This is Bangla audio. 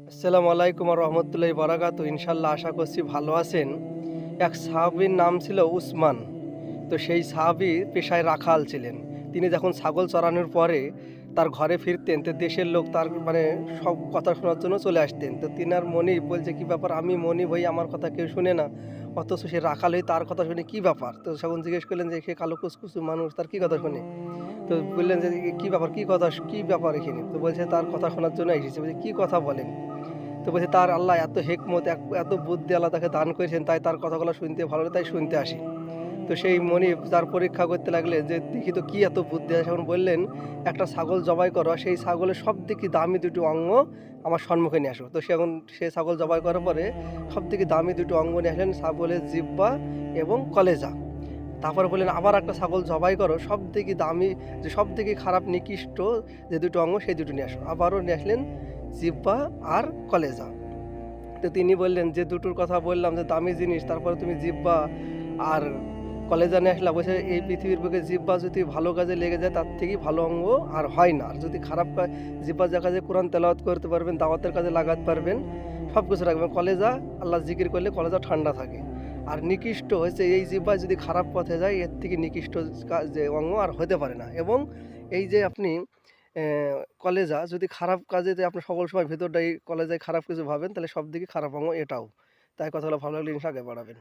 আসসালামু আলাইকুম রহমতুল্লাহ বারাকাত ইনশাল্লাহ আশা করছি ভালো আছেন। এক সাহাবির নাম ছিল উসমান। তো সেই সাহাবি পেশায় রাখাল ছিলেন। তিনি যখন ছাগল চড়ানোর পরে তার ঘরে ফিরতেন, তো দেশের লোক তার মানে সব কথা শোনার জন্য চলে আসতেন। তো তিনার মনি বলছে, কি ব্যাপার? আমি মনি ভাই আমার কথা কেউ শুনে না। অথচ সে রাখাল হয়ে তার কথা শুনে কি ব্যাপার? তো তখন জিজ্ঞেস করলেন যে, সে কালো কুচকুচু মানুষ, তার কি কথা শুনে? তো বললেন যে কি ব্যাপার? কি কথা, কি ব্যাপার এখানে? তো বলছে, তার কথা শোনার জন্য এসেছে। বলছে, কি কথা বলেন? তো বলছে, তার আল্লাহ এত হেকমত, এত বুদ্ধি আল্লাহ তাকে দান করেছেন, তাই তার কথাগুলো শুনতে ভালো, তাই শুনতে আসি। তো সেই মনি তার পরীক্ষা করতে লাগলে যে, দেখি তো কি এত বুদ্ধি? আছে এখন বললেন, একটা ছাগল জবাই করো সেই ছাগলের সব থেকে দামি দুটো অঙ্গ আমার সম্মুখে নিয়ে আসো। তো সে এখন সে ছাগল জবাই করার পরে সব থেকে দামি দুটো অঙ্গ নিয়ে আসলেন ছাগলের জিব্বা এবং কলেজা। তারপরে বললেন, আবার একটা ছাগল জবাই করো সব থেকে দামি, যে সব থেকে খারাপ, নিকৃষ্ট যে দুটো অঙ্গ, সেই দুটো নিয়ে আসো। আবারও নিয়ে আসলেন জিব্বা আর কলেজা। তো তিনি বললেন, যে দুটোর কথা বললাম, যে দামি জিনিস, তারপরে তুমি জিব্বা আর কলেজা নিয়ে আসলে বলছে এই পৃথিবীর বুকে জিব্বা যদি ভালো কাজে লেগে যায়, তার থেকেই ভালো অঙ্গ আর হয় না। আর যদি খারাপ কাজ জিব্বা যা কাজে কোরআন তেলাওয়াত করতে পারবেন, দাওয়াতের কাজে লাগাতে পারবেন সব কিছু রাখবেন। কলেজা আল্লাহ জিকির করলে কলেজা ঠান্ডা থাকে। আর নিকৃষ্ট হয়েছে এই জিব্বা যদি খারাপ পথে যায়, এর থেকে নিকৃষ্ট যে অঙ্গ আর হতে পারে না। এবং এই যে আপনি কলেজা যদি খারাপ কাজে আপনি সকল সময় ভেতরটাই কলেজায় খারাপ কিছু ভাবেন, তাহলে সব দিকে খারাপ অঙ্গ এটাও। তাই কথাগুলো ভালো লাগলে ইনশা আগে বাড়াবেন।